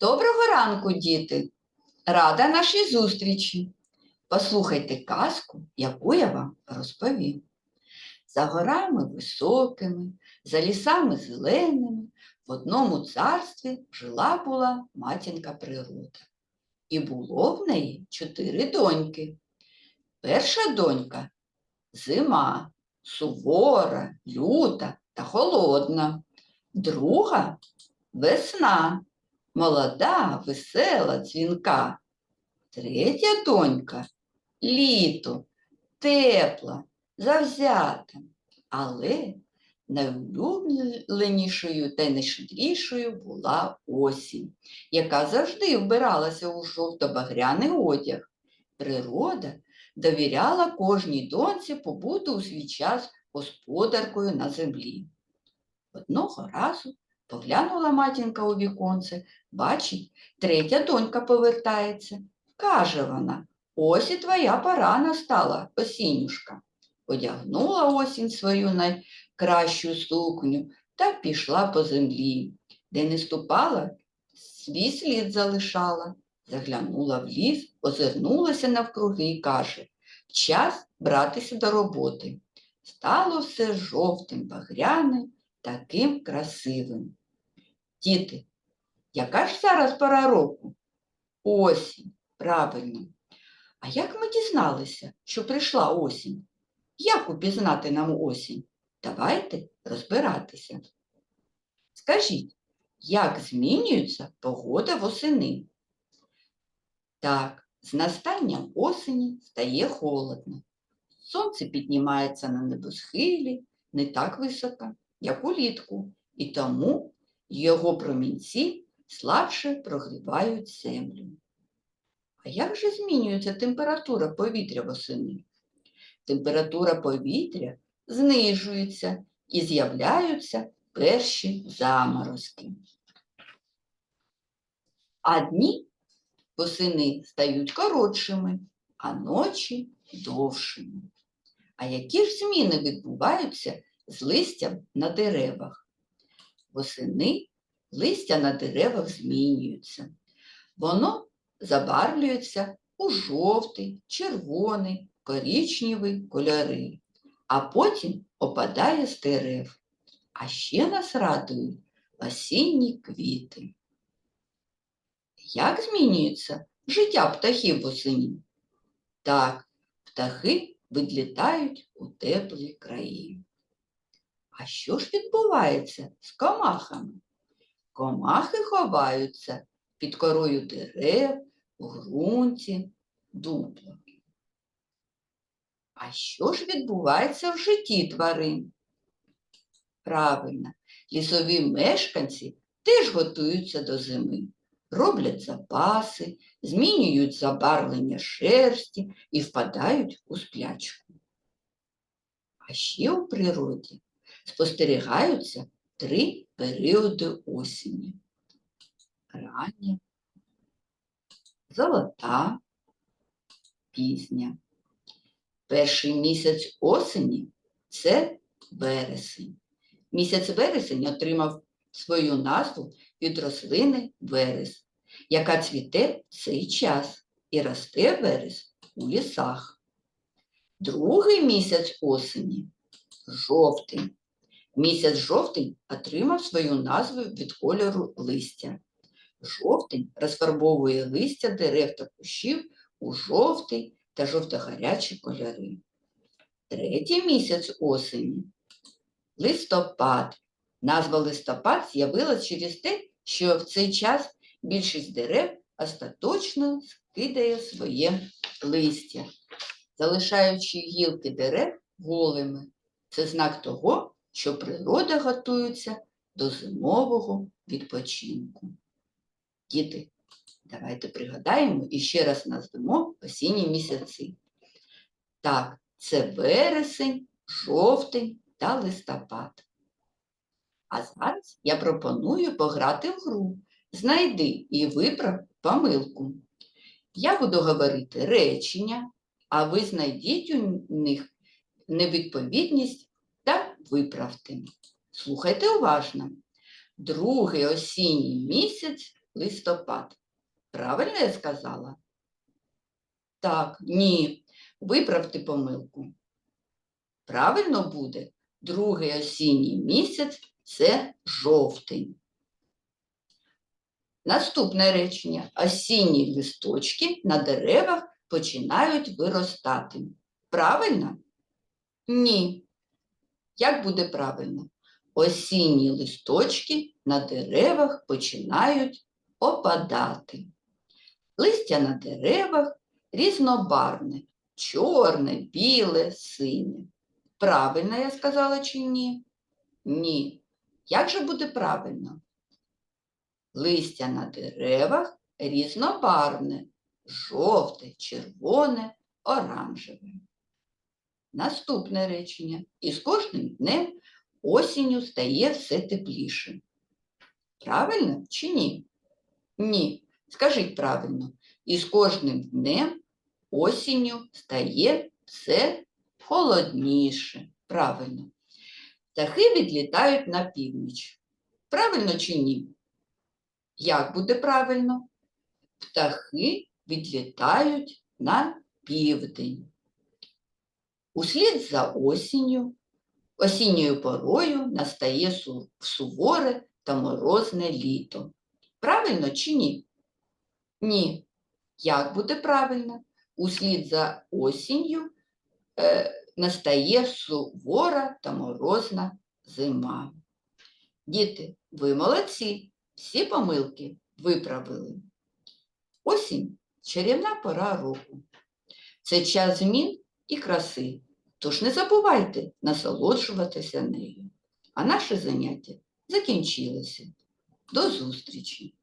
Доброго ранку, діти! Рада нашій зустрічі. Послухайте казку, яку я вам розповім. За горами високими, за лісами зеленими, в одному царстві жила була матінка природа. І було в неї чотири доньки. Перша донька зима, сувора, люта та холодна. Друга весна, молода, весела, дзвінка. Третя донька літо, тепла, завзята, але найулюбленішою та найщедрішою була осінь, яка завжди вбиралася у жовто-багряний одяг. Природа довіряла кожній доньці побути у свій час господаркою на землі. Одного разу поглянула матінка у віконце, бачить, третя донька повертається. Каже вона, ось і твоя пора настала, осінюшка. Одягнула осінь свою найкращу сукню та пішла по землі, де не ступала, свій слід залишала. Заглянула в ліс, озирнулася навкруги і каже, час братися до роботи. Стало все жовтим, багряним, таким красивим. Діти, яка ж зараз пора року? Осінь, правильно. А як ми дізналися, що прийшла осінь? Як упізнати нам осінь? Давайте розбиратися. Скажіть, як змінюється погода восени? Так, з настанням осені стає холодно. Сонце піднімається на небосхилі не так високо, як улітку, і тому його промінці слабше прогрівають землю. А як же змінюється температура повітря восени? Температура повітря знижується і з'являються перші заморозки. А дні восени стають коротшими, а ночі довшими. А які ж зміни відбуваються з листям на деревах? Восени листя на деревах змінюються. Воно забарвлюється у жовтий, червоний, коричневий кольори, а потім опадає з дерев. А ще нас радують осінні квіти. Як змінюється життя птахів восені? Так, птахи відлітають у теплі краї. А що ж відбувається з комахами? Комахи ховаються під корою дерев, у ґрунті, дуплах. А що ж відбувається в житті тварин? Правильно, лісові мешканці теж готуються до зими, роблять запаси, змінюють забарвлення шерсті і впадають у сплячку. А ще у природі спостерігаються три періоди осені. Рання, золота, пізня. Перший місяць осені це вересень. Місяць вересень отримав свою назву від рослини верес, яка цвіте цей час і росте верес у лісах. Другий місяць осені жовтень. Місяць жовтень отримав свою назву від кольору листя. Жовтень розфарбовує листя дерев та кущів у жовтий та жовто-гарячі кольори. Третій місяць осені листопад. Назва листопад з'явилась через те, що в цей час більшість дерев остаточно скидає своє листя, залишаючи гілки дерев голими. Це знак того, що природа готується до зимового відпочинку. Діти, давайте пригадаємо і ще раз назвемо осінні місяці. Так, це вересень, жовтень та листопад. А зараз я пропоную пограти в гру. Знайди і виправ помилку. Я буду говорити речення, а ви знайдіть у них невідповідність виправте. Слухайте уважно. Другий осінній місяць листопад. Правильно я сказала? Так, ні. Виправте помилку. Правильно буде другий осінній місяць це жовтень. Наступне речення. Осінні листочки на деревах починають виростати. Правильно? Ні. Як буде правильно? Осінні листочки на деревах починають опадати. Листя на деревах різнобарвне, чорне, біле, синє. Правильно я сказала чи ні? Ні. Як же буде правильно? Листя на деревах різнобарвне, жовте, червоне, оранжеве. Наступне речення. І з кожним днем осінню стає все тепліше. Правильно чи ні? Ні. Скажіть правильно. І з кожним днем осінню стає все холодніше. Правильно. Птахи відлітають на північ. Правильно чи ні? Як буде правильно? Птахи відлітають на південь. Услід за осінню, осінньою порою настає су- суворе та морозне літо. Правильно чи ні? Ні. Як буде правильно? Услід за осінню е, настає сувора та морозна зима. Діти, ви молодці, всі помилки виправили. Осінь чарівна пора року. Це час змін і краси. Тож не забувайте насолоджуватися нею. А наше заняття закінчилося. До зустрічі!